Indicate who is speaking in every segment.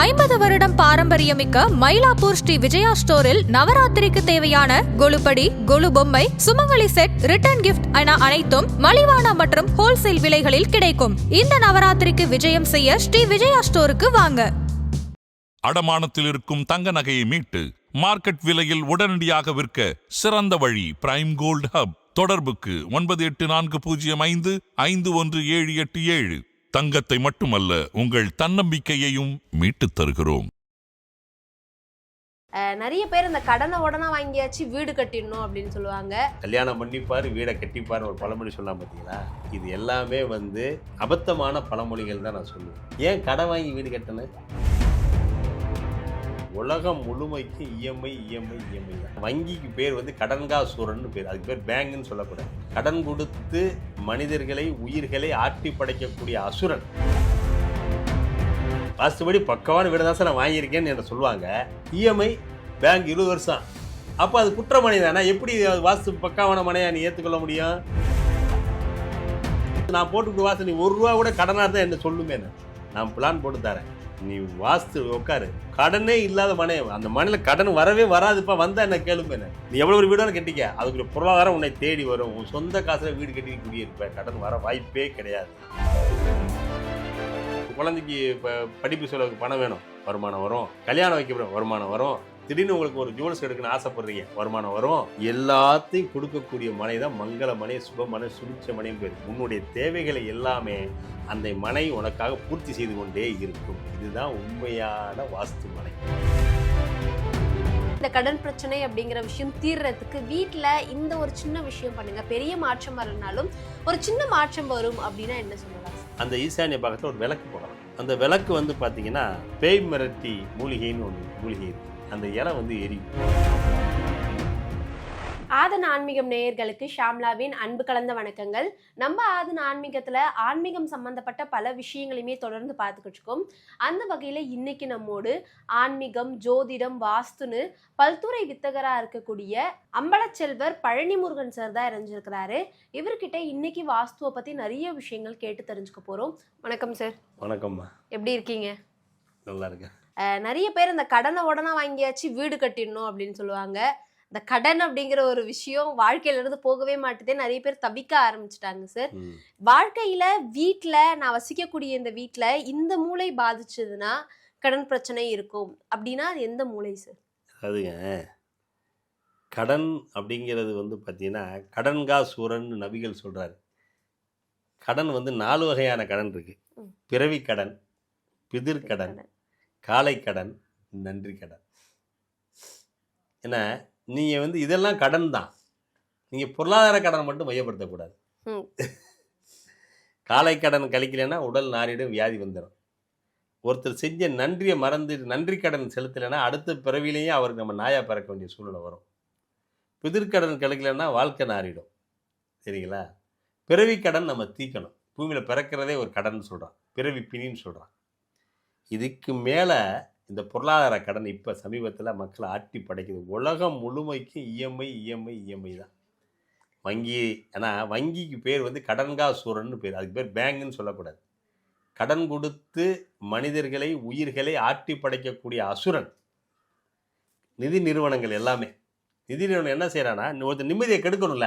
Speaker 1: ஐம்பது வருடம் பாரம்பரியமிக்க மயிலாப்பூர் ஸ்ரீ விஜயா ஸ்டோரில் நவராத்திரிக்கு தேவையான கொலுப்படி கொலு பொம்மை சுமங்கலி செட் ரிட்டர்ன் கிஃப்ட் என அனைத்தும் மலிவான மற்றும் ஹோல்சேல் விலைகளில் கிடைக்கும். இந்த நவராத்திரிக்கு விஜயம் செய்ய ஸ்ரீ விஜயா ஸ்டோருக்கு வாங்க.
Speaker 2: அடமானத்தில் இருக்கும் தங்க நகையை மீட்டு மார்க்கெட் விலையில் உடனடியாக விற்க சிறந்த வழி பிரைம் கோல்ட் ஹப் தொடர்புக்கு ஒன்பது எட்டு நான்கு பூஜ்ஜியம் ஐந்து ஐந்து ஒன்று ஏழு எட்டு ஏழு. தங்கத்தை மட்டுமல்ல உங்கள் தன்னம்பிக்கையையும் மீட்டுத் தருகிறோம்.
Speaker 3: நிறைய பேர் இந்த கடனை உடனே வாங்கியாச்சு வீடு கட்டிடணும் அப்படின்னு சொல்லுவாங்க.
Speaker 4: கல்யாணம் பண்ணிப்பார் வீடை கட்டிப்பார் ஒரு பழமொழி சொல்லலாம் பார்த்தீங்களா இது எல்லாமே வந்து அபத்தமான பழமொழிகள் தான் நான் சொல்லுவேன். ஏன் கடன் வாங்கி வீடு கட்டினேன் உலகம் முழுமைக்கு இஎம்ஐ இஎம்ஐ இஎம்ஐ தான். வங்கிக்கு பேர் வந்து கடன்காசூரன்னு பேர். அதுக்கு பேர் பேங்குன்னு சொல்லக்கூடாது. கடன் கொடுத்து மனிதர்களை உயிர்களை ஆட்டி படைக்கக்கூடிய அசுரன். வாஸ்துபடி பக்கமான வீடு தான் சார் நான் வாங்கியிருக்கேன்னு என்ன சொல்லுவாங்க. இஎம்ஐ பேங்க் இருபது வருஷம். அப்போ அது குற்றமணி தானே? எப்படி அது வாஸ்து பக்காவான மனையா நீ ஏற்றுக்கொள்ள முடியும்? நான் போட்டுக்கிட்டு வாஸ்து ஒரு ரூபா கூட கடனாக தான் என்ன சொல்லுமே நான். பிளான் போட்டு தரேன். நீ வாஸ்து உட்காரு கடனே இல்லாத மனை அந்த மனையில் கடன் வரவே வராதுப்பா வந்தா என்ன கேளுங்க என்ன. நீ எவ்வளோ ஒரு வீடான கட்டிக்க. அதுக்குள்ள பொருளாதாரம் உன்னை தேடி வரும். உன் சொந்த காசில் வீடு கட்டி குடியிருப்ப. கடன் வர வாய்ப்பே கிடையாது. குழந்தைக்கு இப்போ படிப்பு செலவுக்கு பணம் வேணும். வருமானம் வரும். கல்யாணம் வைக்கப்படும் வருமானம் வரும். திடீர்னு உங்களுக்கு ஒரு ஜுவல்ஸ் எடுக்கணும்னு ஆசைப்படுறீங்க. வருமானம் வரும். எல்லாத்தையும் கொடுக்கக்கூடிய மனை தான் மங்கள மனை சுப மனை சுழிச்ச மனையும் பேர். உன்னுடைய தேவைகளை எல்லாமே அந்த மனை உனக்காக பூர்த்தி செய்து கொண்டே இருக்கும். இதுதான் உண்மையான வாஸ்து மனை.
Speaker 3: இந்த கடன் பிரச்சனை அப்படிங்கிற விஷயம் தீர்றதுக்கு வீட்டில் இந்த ஒரு சின்ன விஷயம் பண்ணுங்க. பெரிய மாற்றம் வரலனாலும் ஒரு சின்ன மாற்றம் வரும் அப்படின்னா என்ன சொல்லலாம்?
Speaker 4: அந்த ஈசானிய பக்கத்தில் ஒரு விளக்கு போடலாம். அந்த விளக்கு வந்து பார்த்தீங்கன்னா பேய் மிரட்டி மூலிகைன்னு ஒன்று மூலிகை அந்த இலை வந்து எரியும்.
Speaker 3: ஆதன் ஆன்மீகம் நேயர்களுக்கு ஷாம்லாவின் அன்பு கலந்த வணக்கங்கள். நம்ம ஆதன் ஆன்மீகத்துல ஆன்மீகம் சம்பந்தப்பட்ட பல விஷயங்களையுமே தொடர்ந்து பார்த்துக்கிட்டு இருக்கோம். அந்த வகையில இன்னைக்கு நம்மோடு ஆன்மீகம் ஜோதிடம் வாஸ்துன்னு பல்துறை வித்தகரா இருக்கக்கூடிய அம்பலச்செல்வர் பழனிமுருகன் சார் தான் இணைஞ்சிருக்கிறாரு. இவர்கிட்ட இன்னைக்கு வாஸ்துவை பத்தி நிறைய விஷயங்கள் கேட்டு தெரிஞ்சுக்க போறோம். வணக்கம் சார்
Speaker 4: வணக்கம்மா.
Speaker 3: எப்படி இருக்கீங்க?
Speaker 4: நல்லா இருக்கேன்.
Speaker 3: நிறைய பேர் இந்த கடனை உடனே வாங்கியாச்சு வீடு கட்டிடணும் அப்படின்னு சொல்லுவாங்க. இந்த கடன் அப்படிங்கிற ஒரு விஷயம் வாழ்க்கையில இருந்து போகவே மாட்டுதே. நிறைய பேர் தவிக்க ஆரம்பிச்சிட்டாங்க சார். வாழ்க்கையில வீட்ல நான் வசிக்கக்கூடிய இந்த வீட்ல இந்த மூளை பாதிச்சதுன்னா கடன் பிரச்சனை இருக்கும். அப்படின்னா அது எந்த மூளை சார்?
Speaker 4: அதுங்க கடன் அப்படிங்கிறது வந்து பார்த்தீங்கன்னா கடன்கா சூரன் நபிகள் சொல்கிறாரு கடன் வந்து நாலு வகையான கடன் இருக்கு.
Speaker 3: ம்.
Speaker 4: பிறவி கடன் பிதிர்கடன் காலை கடன் நன்றி கடன். ஏன்னா நீங்கள் வந்து இதெல்லாம் கடன் தான். நீங்கள் பொருளாதார கடன் மட்டும் மையப்படுத்தக்கூடாது. காலை கடன் கழிக்கலைன்னா உடல் நாரிடும் வியாதி வந்துடும் ஒருத்தர் செஞ்ச நன்றியை மறந்து நன்றி கடன் செலுத்தலைன்னா அடுத்த பிறவிலையும் அவருக்கு நம்ம நாயா பிறக்க வேண்டிய சூழ்நிலை வரும். பிதிர்கடன் கிடைக்கலன்னா வாழ்க்கை நாரிடும் சரிங்களா? பிறவி கடன் நம்ம தீக்கணும். பூமியில் பிறக்கிறதே ஒரு கடன் சொல்கிறான் பிறவி பிணின்னு சொல்கிறான் இதுக்கு மேலே இந்த பொருளாதார கடன் இப்போ சமீபத்தில் மக்களை ஆட்டி படைக்குது. உலகம் முழுமைக்கு இஎம்ஐ இஎம்ஐ இஎம்ஐ தான். வங்கி ஏன்னா வங்கிக்கு பேர் வந்து கடன்காசூரன்னு பேர். அதுக்கு பேர் பேங்குன்னு சொல்லக்கூடாது. கடன் கொடுத்து மனிதர்களை உயிர்களை ஆட்டி படைக்கக்கூடிய அசுரன். நிதி நிறுவனங்கள் எல்லாமே. நிதி நிறுவனம் என்ன செய்கிறான்னா ஒருத்தர் நிம்மதியை கெடுக்கணும்ல.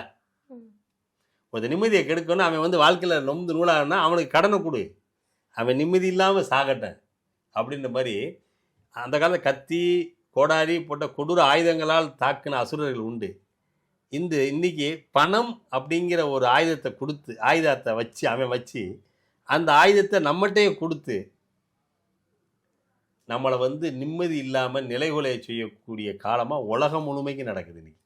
Speaker 4: ஒருத்தர் நிம்மதியை கெடுக்கணும் அவன் வந்து வாழ்க்கையில் நொந்து நூலாகனா அவனுக்கு கடனை கொடு. அவன் நிம்மதி இல்லாமல் சாகட்டன் அப்படின்ற மாதிரி அந்த காலத்தில் கத்தி கோடாரி போட்ட கொடூர ஆயுதங்களால் தாக்கின அசுரர்கள் உண்டு. இந்த இன்னைக்கு பணம் அப்படிங்கிற ஒரு ஆயுதத்தை கொடுத்து ஆயுதத்தை வச்சு அவன் வச்சு அந்த ஆயுதத்தை நம்மகிட்டே கொடுத்து நம்மளை வந்து நிம்மதி இல்லாமல் நிலைகுலைய செய்யக்கூடிய காலமாக உலகம் முழுமைக்கு நடக்குது இன்றைக்கி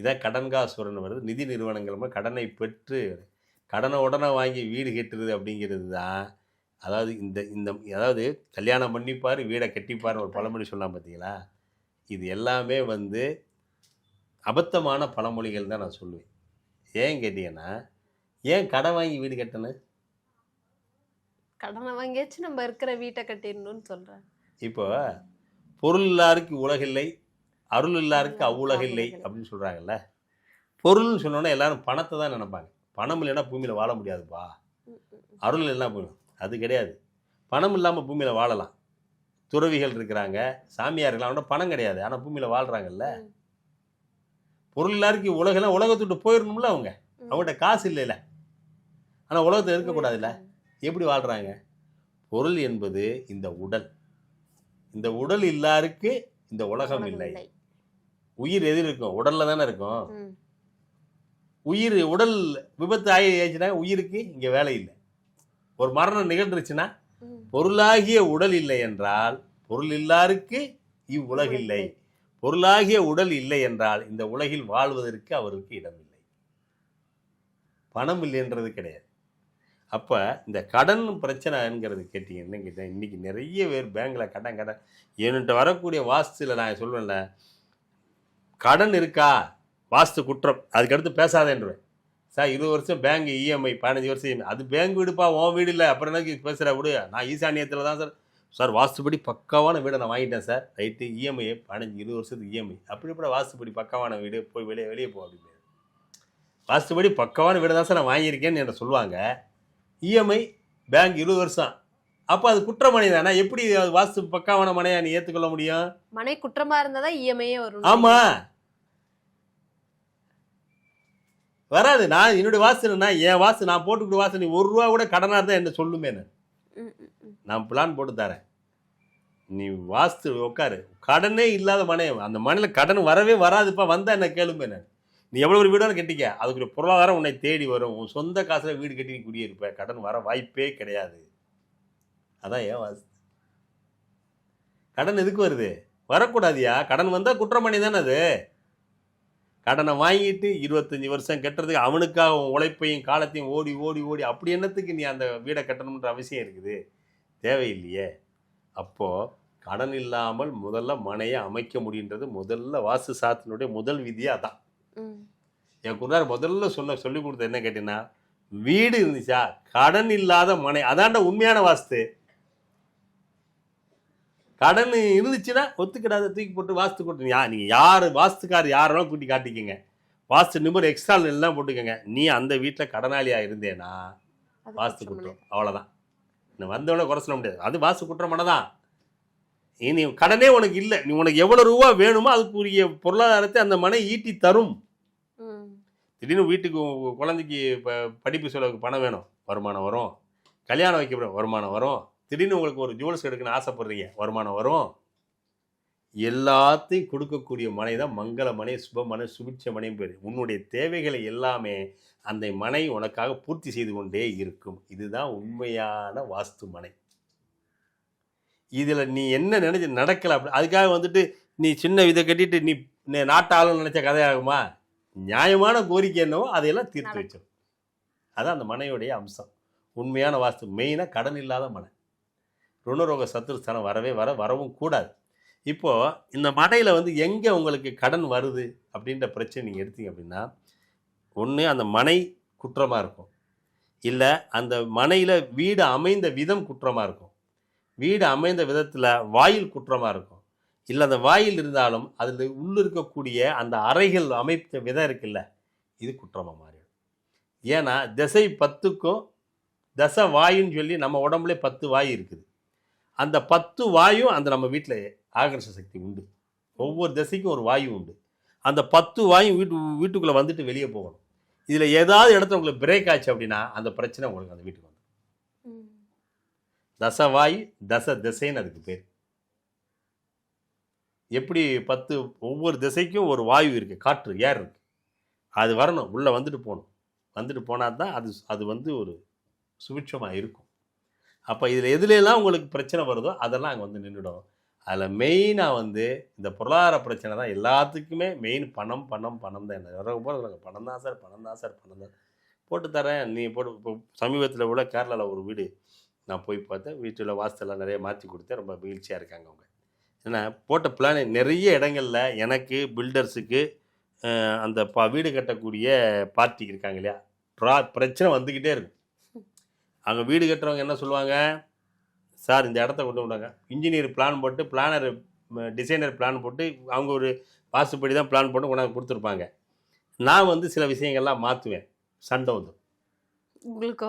Speaker 4: இதான் கடன்காசுரன் வருது. நிதி நிறுவனங்கள் கடனை பெற்று கடனை உடனே வாங்கி வீடு கட்டுறது அப்படிங்கிறது தான் அதாவது இந்த இந்த அதாவது கல்யாணம் பண்ணிப்பார் வீடை கட்டிப்பார் ஒரு பழமொழி சொல்லலாம் பார்த்தீங்களா இது எல்லாமே வந்து அபத்தமான பழமொழிகள் தான் நான் சொல்லுவேன். ஏன் கேட்டீங்கன்னா ஏன் கடன் வாங்கி வீடு கட்டணும்?
Speaker 3: கடனை வாங்கியாச்சு நம்ம இருக்கிற வீட்டை கட்டிடணும்னு சொல்றேன்.
Speaker 4: இப்போ பொருள் இல்லாருக்கு உலகில்லை அருள் இல்லாருக்கு அவ்வுலகில்லை. அப்படின்னு சொல்கிறாங்கல்ல பொருள்னு சொன்னோன்னே எல்லாரும் பணத்தை தான் நினைப்பாங்க. பணம் இல்லைன்னா பூமியில் வாழ முடியாதுப்பா. அருள் இல்லைன்னா பூமி அது கிடையாது. பணம் இல்லாமல் பூமியில் வாழலாம். துறவிகள் இருக்கிறாங்க சாமியார்கள் அவனோட பணம் கிடையாது. ஆனால் பூமியில் வாழ்கிறாங்கல்ல. பொருள் எல்லாருக்கும் உலகெல்லாம் உலகத்தை விட்டு போயிடணும்ல அவங்க.
Speaker 3: ம்.
Speaker 4: அவங்கள்ட்ட காசு இல்லைல்ல. ஆனால் உலகத்தில் இருக்கக்கூடாதுல்ல எப்படி வாழ்கிறாங்க பொருள் என்பது இந்த உடல். இந்த உடல் இல்லாருக்கு இந்த உலகம் இல்லை. உயிர் எதில் இருக்கும்? உடல்ல தானே இருக்கும். உயிர் உடல் விபத்து ஆகிடுச்சுன்னா உயிருக்கு இங்கே வேலை இல்லை. ஒரு மரணம் நிகழ்ந்துருச்சுன்னா. பொருளாகிய உடல் இல்லை என்றால் பொருள் இல்லாருக்கு இவ்வுலகில்லை. பொருளாகிய உடல் இல்லை என்றால் இந்த உலகில் வாழ்வதற்கு அவருக்கு இடமில்லை. பணம் இல்லைன்றது கிடையாது. அப்போ இந்த கடன் பிரச்சனைங்கிறது கேட்டீங்கன்னா கேட்டேன் இன்னைக்கு நிறைய பேர் பேங்க்கில் கடன் கடன். என்கிட்ட வரக்கூடிய வாஸ்துல நான் சொல்வேன்ல கடன் இருக்கா? வாஸ்து குற்றம். அதுக்கடுத்து பேசாதேன்றேன் சார் இருபது வருஷம் பேங்க் இஎம்ஐ பதினஞ்சு வருஷம் EMI. அது பேங்க் வீடுப்பா உன் வீடு இல்லை. அப்புறம் எனக்கு பேசுகிற விடு. நான் ஈசானியத்தில் தான் சார். சார் வாஸ்துபடி பக்காவான வீடை நான் வாங்கிட்டேன் சார். ரைட்டு இஎம்ஐ பதினஞ்சு இருபது வருஷத்துக்கு இஎம்ஐ அப்படி கூட வாஸ்துபடி பக்காவான வீடு போய் வெளியே வெளியே போ அப்படின்னு. வாஸ்துபடி பக்காவான வீடு தான் சார் நான் வாங்கியிருக்கேன்னு என்ன சொல்லுவாங்க. இஎம்ஐ பேங்க் இருபது வருஷம். அப்போ அது குற்றமணி தானே? எப்படி வாஸ்து பக்காவான மனையா நீ ஏற்றுக்கொள்ள முடியும்?
Speaker 3: மனை குற்றமா இருந்தாதான் இஎம்ஐயே வரும்.
Speaker 4: ஆமா. வராது. நான் என்னுடைய வாசு என்னன்னா என் வாசு நான் போட்டுக்கிட்டு வாசு நீ ஒரு ரூபா கூட கடனாக இருந்தால் என்ன சொல்லுமே நான். பிளான் போட்டு தரேன். நீ வாஸ்து உட்காரு கடனே இல்லாத மனை அந்த மனையில் கடன் வரவே வராதுப்பா வந்தா என்ன கேளுமே நான். நீ எவ்வளோ ஒரு வீடாலும் கட்டிக்க. அதுக்குரிய பொருளாதாரம் உன்னை தேடி வரும். உன் சொந்த காசில் வீடு கட்டி நீ குடியிருப்ப. கடன் வர வாய்ப்பே கிடையாது. அதான் ஏன் வாஸ்து கடன் எதுக்கு வருது? வரக்கூடாதியா? கடன் வந்தால் குற்றமணி தானே அது? கடனை வாங்கிட்டு இருபத்தஞ்சி வருஷம் கட்டுறதுக்கு அவனுக்காக உழைப்பையும் காலத்தையும் ஓடி ஓடி ஓடி அப்படி என்னத்துக்கு நீ அந்த வீடை கட்டணுன்ற அவசியம் இருக்குது? தேவையில்லையே. அப்போது கடன் இல்லாமல் முதல்ல மனையை அமைக்க முடியுன்றது முதல்ல வாஸ்து சாத்தினுடைய முதல் விதியே அதான்.
Speaker 3: ம்.
Speaker 4: என் குருநார் முதல்ல சொன்ன சொல்லி கொடுத்த என்ன கேட்டீங்கன்னா வீடு இருந்துச்சா? கடன் இல்லாத மனை அதான்டா உண்மையான வாஸ்து. கடன் இருந்துச்சுன்னா ஒத்துக்கிடாத தூக்கி போட்டு வாஸ்து கூட்டு. யா நீங்கள் யார் வாஸ்துக்கார் யாரெல்லாம் கூட்டி காட்டிக்கங்க. வாஸ்து நிபுணர் எக்ஸ்ட்ரா எல்லாம் போட்டுக்கோங்க. நீ அந்த வீட்டில் கடனாளியாக இருந்தேனா வாஸ்து. குற்றம் அவ்வளோதான் நீ வந்தவொடனே குறை சொல்ல முடியாது. அது வாஸ்து குற்றமான தான் நீ கடனே உனக்கு இல்லை. நீ உனக்கு எவ்வளோ ரூபா வேணுமோ அதுக்குரிய பொருளாதாரத்தை அந்த மனை ஈட்டி தரும். திடீர்னு வீட்டுக்கு குழந்தைக்கு படிப்பு செலவுக்கு பணம் வேணும். வருமானம் வரும். கல்யாணம் வைக்க வருமானம் வரும். திடீர்னு உங்களுக்கு ஒரு ஜுவல்ஸ் எடுக்கணும்னு ஆசைப்படுறீங்க வருமானம் வரும். எல்லாத்தையும் கொடுக்கக்கூடிய மனை தான் மங்கள மனை சுப மனை சுபிட்ச மனையும் பேர். உன்னுடைய தேவைகளை எல்லாமே அந்த மனை உனக்காக பூர்த்தி செய்து கொண்டே இருக்கும். இதுதான் உண்மையான வாஸ்து மனை. இதில் நீ என்ன நினைச்சு நடக்கல அப்படி அதுக்காக வந்துட்டு நீ சின்ன இதை கட்டிட்டு நீ நாட்டாளும் நினைச்ச கதையாகுமா நியாயமான கோரிக்கை என்னவோ அதையெல்லாம் தீர்த்து. வச்சிடும் அதான் அந்த மனையுடைய அம்சம். உண்மையான வாஸ்து மெயினாக கடன் இல்லாத மனை. ருணரோக சத்துருஸ்தானம் வரவே வர வரவும் கூடாது. இப்போது இந்த மனையில் வந்து எங்கே உங்களுக்கு கடன் வருது அப்படின்ற பிரச்சனை நீங்கள் எடுத்தீங்க அப்படின்னா ஒன்று அந்த மனை குற்றமாக இருக்கும். இல்லை அந்த மனையில் வீடு அமைந்த விதம் குற்றமாக இருக்கும். வீடு அமைந்த விதத்தில் வாயில் குற்றமாக இருக்கும். இல்லை அந்த வாயில் இருந்தாலும் அதில் உள்ள இருக்கக்கூடிய அந்த அறைகள் அமைத்த விதம் இருக்குல்ல இது குற்றமாக மாறிடும். ஏன்னா திசை பத்துக்கும் தசை வாயுன்னு சொல்லி நம்ம உடம்புல பத்து வாயு இருக்குது. அந்த பத்து வாயும் அந்த நம்ம வீட்டில் ஆகர்ஷ சக்தி உண்டு. ஒவ்வொரு திசைக்கும் ஒரு வாயு உண்டு. அந்த பத்து வாயும் வீட்டு வீட்டுக்குள்ளே வந்துட்டு வெளியே போகணும். இதில் ஏதாவது இடத்துல உங்களுக்கு பிரேக் ஆச்சு அப்படின்னா அந்த பிரச்சனை உங்களுக்கு அந்த வீட்டுக்கு வந்து
Speaker 3: ம்.
Speaker 4: தச வாயு தச திசைன்னு அதுக்கு பேர். எப்படி பத்து ஒவ்வொரு திசைக்கும் ஒரு வாயு இருக்குது காற்று ஏர் இருக்கு. அது வரணும் உள்ளே வந்துட்டு போகணும். வந்துட்டு போனால் தான் அது அது வந்து ஒரு சுபிட்சமாக இருக்கும். அப்போ இதில் எதுலெல்லாம் உங்களுக்கு பிரச்சனை வருதோ அதெல்லாம் அங்கே வந்து நின்றுடும் அதில் மெயினாக வந்து இந்த பொருளாதார பிரச்சனை தான் எல்லாத்துக்குமே மெயின் பணம் பணம் பணம் தான் என்ன வர போல பணம் தான் சார் பணம் தான் சார் பணம் தான். போட்டு தரேன். நீ போட்டு இப்போ சமீபத்தில் உள்ள கேரளாவில் ஒரு வீடு நான் போய் பார்த்தேன். வீட்டில் வாஸ்தெல்லாம் நிறைய மாற்றி கொடுத்தேன். ரொம்ப மகிழ்ச்சியாக இருக்காங்க அவங்க. ஏன்னா போட்ட பிளான் நிறைய இடங்களில் எனக்கு பில்டர்ஸுக்கு அந்த பா வீடு கட்டக்கூடிய பார்ட்டி இருக்காங்க இல்லையா? ப்ரா பிரச்சனை வந்துக்கிட்டே இருக்கும். அங்கே வீடு கட்டுறவங்க என்ன சொல்லுவாங்க? சார் இந்த இடத்த கொண்டு வந்தாங்க இன்ஜினியர் பிளான் போட்டு பிளானர் டிசைனர் பிளான் போட்டு அவங்க ஒரு வாசுப்படி தான் பிளான் போட்டு கொண்டாந்து கொடுத்துருப்பாங்க. நான் வந்து சில விஷயங்கள்லாம் மாற்றுவேன் சண்டை வந்துடும்
Speaker 3: உங்களுக்கு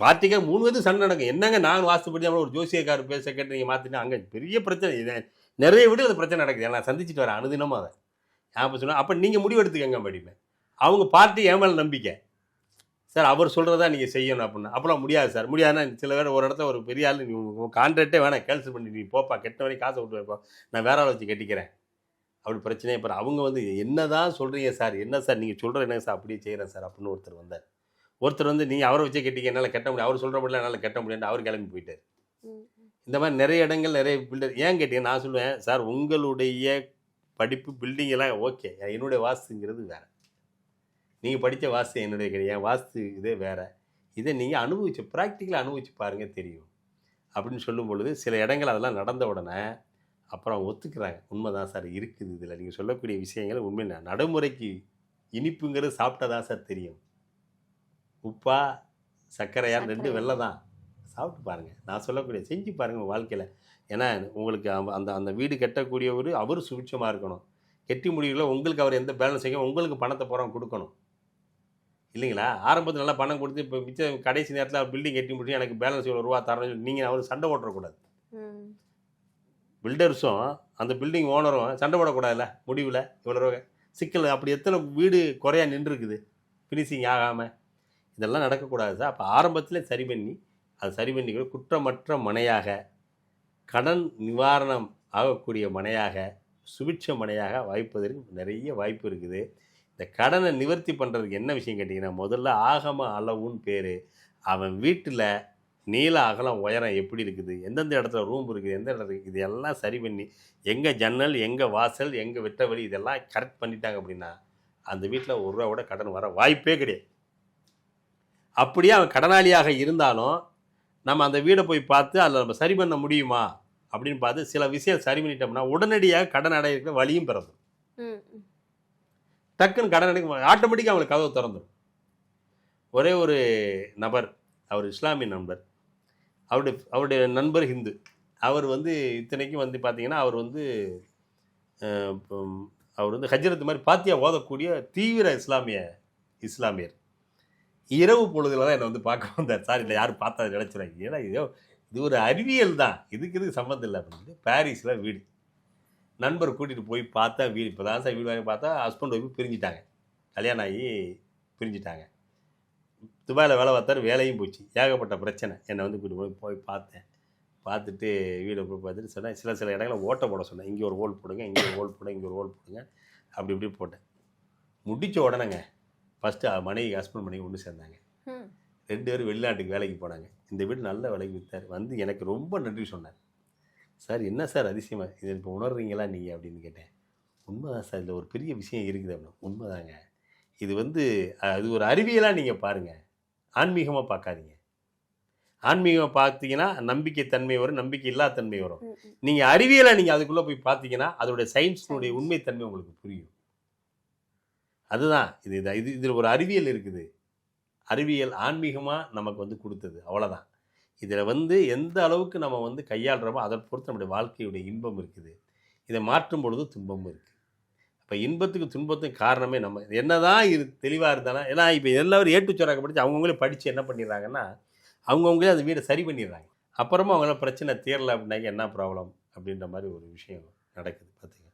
Speaker 4: பார்ட்டிக்கு மூணு பேருக்கு சண்டை நடக்கும். என்னங்க நான் வாஸ்துப்படி நம்ம ஒரு ஜோசியக்காரர் பேச கேட்டு நீங்கள் மாற்றிட்டு அங்கே பெரிய பிரச்சனை. இது நிறைய வீடு அது பிரச்சனை நடக்குது. நான் சந்திச்சுட்டு வரேன் அனுதினமும் அதை. அப்போ சொன்னேன் அப்போ நீங்கள் முடிவு எடுத்துக்கங்க படிப்பேன் அவங்க பார்ட்டி என் மேலே நம்பிக்கை? சார் அவர் சொல்கிறதா நீங்கள் செய்யணும் அப்படின்னா. அப்போலாம் முடியாது சார். முடியாதுன்னா சில பேர் ஒரு இடத்துல ஒரு பெரிய ஆள் நீ கான்ட்ராக்டே வேணாம். கேன்சல் பண்ணி நீ போப்பா. கெட்ட வரைக்கும் காசை விட்டு வைப்பா நான் வேற ஆள் வச்சு கட்டிக்கிறேன். அப்படி பிரச்சனையே இப்போ அவங்க வந்து என்னதான் சொல்கிறீங்க சார்? என்ன சார்? நீங்கள் சொல்கிற என்ன சார்? அப்படியே செய்கிறேன் சார் அப்படின்னு ஒருத்தர் வந்தார். ஒருத்தர் வந்து நீங்கள் அவரை வச்சே கட்டிக்க என்னால் கட்ட முடியும் அவர் சொல்கிற முடியல என்னால் கட்ட முடியாது அவர் கிளம்பி போயிட்டார். இந்த மாதிரி நிறைய இடங்கள் நிறைய பில்டர் ஏன் கேட்டீங்க நான் சொல்லுவேன் சார் உங்களுடைய படிப்பு பில்டிங் எல்லாம் ஓகே என்னுடைய வாஸ்துங்கிறது வேற. நீங்கள் படித்த வாஸ்து என்னுடைய கிடையாது வாஸ்து இதே வேற. இதை நீங்கள் அனுபவிச்சு ப்ராக்டிக்கலாக அனுபவிச்சு பாருங்க தெரியும். அப்படின்னு சொல்லும் பொழுது சில இடங்கள் அதெல்லாம் நடந்த உடனே அப்புறம் அவங்க ஒத்துக்கிறாங்க. உண்மைதான் சார் இருக்குது இதில். நீங்கள் சொல்லக்கூடிய விஷயங்கள் உண்மை நடைமுறைக்கு இனிப்புங்கிறது சாப்பிட்டா தான் சார் தெரியும். உப்பா சர்க்கரையான்னு ரெண்டு. வெள்ளை தான். சாப்பிட்டு பாருங்கள் நான் சொல்லக்கூடிய செஞ்சு பாருங்கள் உங்கள் வாழ்க்கையில். ஏன்னா உங்களுக்கு அந்த அந்த வீடு கட்டக்கூடியவர் அவர் சுபிட்சமாக இருக்கணும். கெட்டி முடிவுல உங்களுக்கு அவர் எந்த பேலன்ஸ் செய்யும் உங்களுக்கு பணத்தை போகிறோம் கொடுக்கணும். இல்லைங்களா? ஆரம்பத்தில் நல்லா பணம் கொடுத்து இப்போ மிச்ச கடைசி நேரத்தில் பில்டிங் கட்டி முடிச்சு எனக்கு பேலன்ஸ் இவ்வளோ ரூபா தரேன்னு சொல்லி நீங்கள் அவர் சண்டை போட்டுறக்கூடாது. பில்டர்ஸும் அந்த பில்டிங் ஓனரும் சண்டை போடக்கூடாதுல்ல? முடிவில் இவ்வளோ ரூபா. சிக்கல் அப்படி எத்தனை வீடு குறையா நின்றுருக்குது? ஃபினிஷிங் ஆகாமல் இதெல்லாம் நடக்கக்கூடாது சார். அப்போ ஆரம்பத்தில் சரி பண்ணி அது சரி பண்ணி கூட குற்றமற்ற மனையாக கடன் நிவாரணம் ஆகக்கூடிய மனையாக சுபிட்ச மனையாக வாய்ப்பதற்கு நிறைய வாய்ப்பு இருக்குது. இந்த கடனை நிவர்த்தி பண்ணுறதுக்கு என்ன விஷயம் கேட்டிங்கன்னா முதல்ல ஆகம அளவுன்னு பேர். அவன் வீட்டில் நீள அகலம் உயரம் எப்படி இருக்குது? எந்தெந்த இடத்துல ரூம் இருக்குது? எந்த இடத்துல இருக்குது இதெல்லாம் சரி பண்ணி எங்கே ஜன்னல் எங்கே வாசல் எங்கே வெட்ட வழி இதெல்லாம் கரெக்ட் பண்ணிட்டாங்க அப்படின்னா அந்த வீட்டில் ஒரு ரூபா கூட கடன் வர வாய்ப்பே கிடையாது. அப்படியே அவன் கடனாளியாக இருந்தாலும் நம்ம அந்த வீடை போய் பார்த்து அதில் நம்ம சரி பண்ண முடியுமா? அப்படின்னு பார்த்து சில விஷயம் சரி பண்ணிட்டோம்னா உடனடியாக கடன் அடையிற வழியும் பிறந்துடும் டக்குன்னு கடன் அடைக்க ஆட்டோமேட்டிக்காக அவங்களுக்கு கதவு திறந்துடும் ஒரே ஒரு நபர் அவர் இஸ்லாமிய நண்பர். அவருடைய அவருடைய நண்பர் ஹிந்து. அவர் வந்து இத்தனைக்கும் வந்து பார்த்தீங்கன்னா அவர் வந்து இப்போ, அவர் வந்து ஹஜ்ரத் மாதிரி பாத்தியா ஓதக்கூடிய தீவிர இஸ்லாமிய இஸ்லாமியர். இரவு பொழுதுல தான் என்னை வந்து பார்க்க வந்தார். சார் இல்லை யாரும் பார்த்தா நினச்சிடாங்க ஏன்னா இதோ இது ஒரு அறிவியல் தான். இதுக்கு இதுக்கு சம்மந்தம் இல்லை அப்படின்னு பாரிஸில் வீடு. நண்பர் கூட்டிகிட்டு போய் பார்த்தா வீடு இப்போ தான் சார் வீடு வாங்கி பார்த்தா ஹஸ்பண்ட் ஒய்ஃபு பிரிஞ்சிட்டாங்க. கல்யாணம் ஆகி பிரிஞ்சிட்டாங்க. துபாயில் வேலை பார்த்தாரு வேலையும் போச்சு. ஏகப்பட்ட பிரச்சனை. என்னை வந்து கூட்டிட்டு போய் போய் பார்த்தேன். பார்த்துட்டு வீடை போய் பார்த்துட்டு சொன்னேன் சில சில இடங்களில் ஓட்டை போட சொன்னேன். இங்கே ஒரு ஹோல் போடுங்க இங்கே ஒரு ஹோல் போடுங்க இங்கே ஒரு ஹோல் போடுங்க அப்படி இப்படி போட்டேன். முடிச்ச உடனேங்க ஃபஸ்ட்டு மனைவி ஹஸ்பண்ட் மனைவி ஒன்று சேர்ந்தாங்க. ரெண்டு பேரும் வெளிநாட்டுக்கு வேலைக்கு போனாங்க. இந்த வீடு நல்ல விலைக்கு விற்றார் வந்து எனக்கு ரொம்ப நன்றி சொன்னார். சார் என்ன சார் அதிசயமா? இதை இப்போ உணர்றீங்களா நீங்கள் அப்படின்னு கேட்டேன். உண்மைதான் சார் இதில் ஒரு பெரிய விஷயம் இருக்குது அப்படின்னு. உண்மைதாங்க. இது வந்து அஹ், இது ஒரு அறிவியலாக நீங்கள் பாருங்கள் ஆன்மீகமாக பார்க்காதீங்க. ஆன்மீகமாக பார்த்தீங்கன்னா நம்பிக்கை தன்மை வரும் நம்பிக்கை இல்லா தன்மை வரும். நீங்கள் அறிவியலாக நீங்கள் அதுக்குள்ளே போய் பார்த்தீங்கன்னா அதோடைய சயின்ஸினுடைய உண்மைத்தன்மை உங்களுக்கு புரியும். அதுதான். இது இது- இது இதில் ஒரு அறிவியல் இருக்குது. அறிவியல் ஆன்மீகமாக நமக்கு வந்து கொடுத்தது. அவ்வளோதான் இதில் வந்து எந்த அளவுக்கு நம்ம வந்து கையாளுறோமோ அதை பொறுத்து நம்முடைய வாழ்க்கையுடைய இன்பம் இருக்குது. இதை மாற்றும் பொழுது துன்பமும் இருக்குது அப்போ இன்பத்துக்கு துன்பத்துக்கும் காரணமே நம்ம. என்ன தான் இரு தெளிவாக இருந்தாலும் ஏன்னா இப்போ எல்லாரும் ஏட்டு சொராக்க படித்து அவங்கவுங்களே படித்து என்ன பண்ணிடுறாங்கன்னா அவங்கவுங்களே அந்த வீடை சரி பண்ணிடுறாங்க. அப்புறமா அவங்களாம் பிரச்சனை தீரல அப்படின்னாக்க என்ன ப்ராப்ளம் அப்படின்ற மாதிரி ஒரு விஷயம் நடக்குது பார்த்திங்க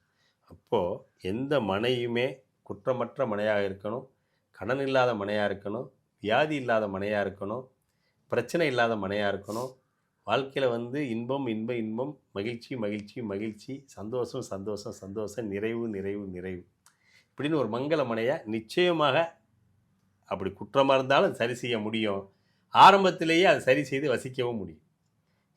Speaker 4: அப்போது எந்த மனையுமே குற்றமற்ற மனையாக இருக்கணும் கடன் இல்லாத மனையாக இருக்கணும் வியாதி இல்லாத மனையாக இருக்கணும் பிரச்சனை இல்லாத மனையாக இருக்கணும். வாழ்க்கையில் வந்து இன்பம் இன்ப இன்பம் மகிழ்ச்சி மகிழ்ச்சி மகிழ்ச்சி சந்தோஷம் சந்தோஷம் சந்தோஷம் நிறைவு நிறைவு நிறைவு. இப்படின்னு ஒரு மங்கள மனையை நிச்சயமாக அப்படி குற்றமாக இருந்தாலும் சரி செய்ய முடியும். ஆரம்பத்திலேயே அதை சரி செய்து வசிக்கவும் முடியும்.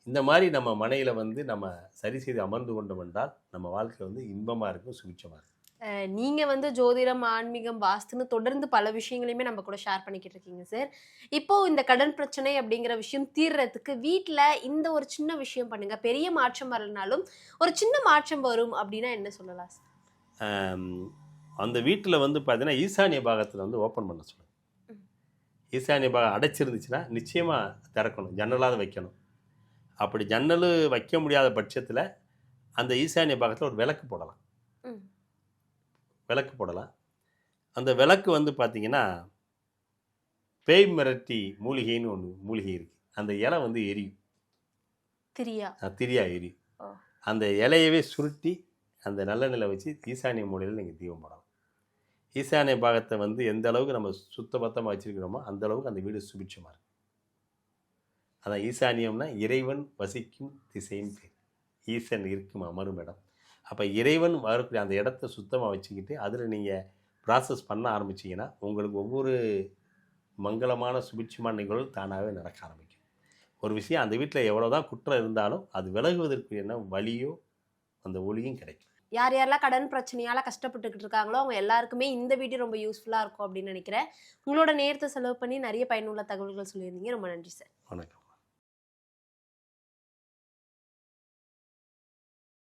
Speaker 4: இந்த மாதிரி நம்ம மனையில் வந்து நம்ம சரி செய்து அமர்ந்து கொண்டோம் என்றால் நம்ம வாழ்க்கை வந்து இன்பமாக இருக்கும் சுபிச்சமாக இருக்கும்.
Speaker 3: அஹ் நீங்க வந்து ஜோதிடம் ஆன்மீகம் வாஸ்துன்னு தொடர்ந்து பல விஷயங்களையுமே நம்ம கூட ஷேர் பண்ணிக்கிட்டு இருக்கீங்க சார் இப்போ இந்த கடன் பிரச்சனை அப்படிங்கிற விஷயம் தீர்றதுக்கு வீட்ல இந்த ஒரு சின்ன விஷயம் பண்ணுங்க. பெரிய மாற்றம் வரலனாலும் ஒரு சின்ன மாற்றம் வரும் அப்படின்னா என்ன சொல்லலாம் சார்
Speaker 4: அந்த வீட்டில் வந்து பார்த்தீங்கன்னா ஈசானிய பாகத்தில் வந்து ஓப்பன் பண்ண சொல்லுங்க
Speaker 3: ம்.
Speaker 4: ஈசானிய பாகம் அடைச்சிருந்துச்சுன்னா நிச்சயமாக திறக்கணும் ஜன்னலாவது வைக்கணும். அப்படி ஜன்னல் வைக்க முடியாத பட்சத்தில் அந்த ஈசானிய பாகத்தில் ஒரு விளக்கு போடலாம். விளக்கு போடலாம். அந்த விளக்கு வந்து பார்த்தீங்கன்னா பேய் மிரட்டி மூலிகைன்னு ஒன்று மூலிகை இருக்குது அந்த இலை வந்து எரியும்.
Speaker 3: திரியா.
Speaker 4: திரியா எரியும். அந்த இலையவே சுருட்டி அந்த நல்ல நிலை வச்சு ஈசானிய மூலையில் நீங்கள் தீபம் போடலாம். ஈசானிய பாகத்தை வந்து எந்த அளவுக்கு நம்ம சுத்தபத்தமாக வச்சிருக்கிறோமோ அந்த அளவுக்கு அந்த வீடு சுபிட்சமாக இருக்கும் அதான் ஈசானியம்னா இறைவன் வசிக்கும் திசைன்னு பேர். ஈசன் இருக்கும் அமரும் இடம் அப்போ இறைவன் வரக்கூடிய அந்த இடத்த சுத்தமாக வச்சுக்கிட்டு அதில் நீங்கள் ப்ராசஸ் பண்ண ஆரம்பிச்சீங்கன்னா உங்களுக்கு ஒவ்வொரு மங்களமான சுபிட்சமான நிகழ்வு தானாகவே நடக்க ஆரம்பிக்கும். ஒரு விஷயம் அந்த வீட்டில் எவ்வளோதான் குற்றம் இருந்தாலும் அது விலகுவதற்கு என்ன வழியோ அந்த ஒளியும் கிடைக்கும்.
Speaker 3: யார் யாரெல்லாம் கடன் பிரச்சனையால கஷ்டப்பட்டுக்கிட்டு இருக்காங்களோ அவங்க எல்லாருக்குமே இந்த வீடியோ ரொம்ப யூஸ்ஃபுல்லா இருக்கும் அப்படின்னு நினைக்கிறேன். உங்களோட நேரத்தை செலவு பண்ணி நிறைய பயனுள்ள தகவல்கள் சொல்லியிருந்தீங்க. ரொம்ப நன்றி சார்.
Speaker 4: வணக்கம்.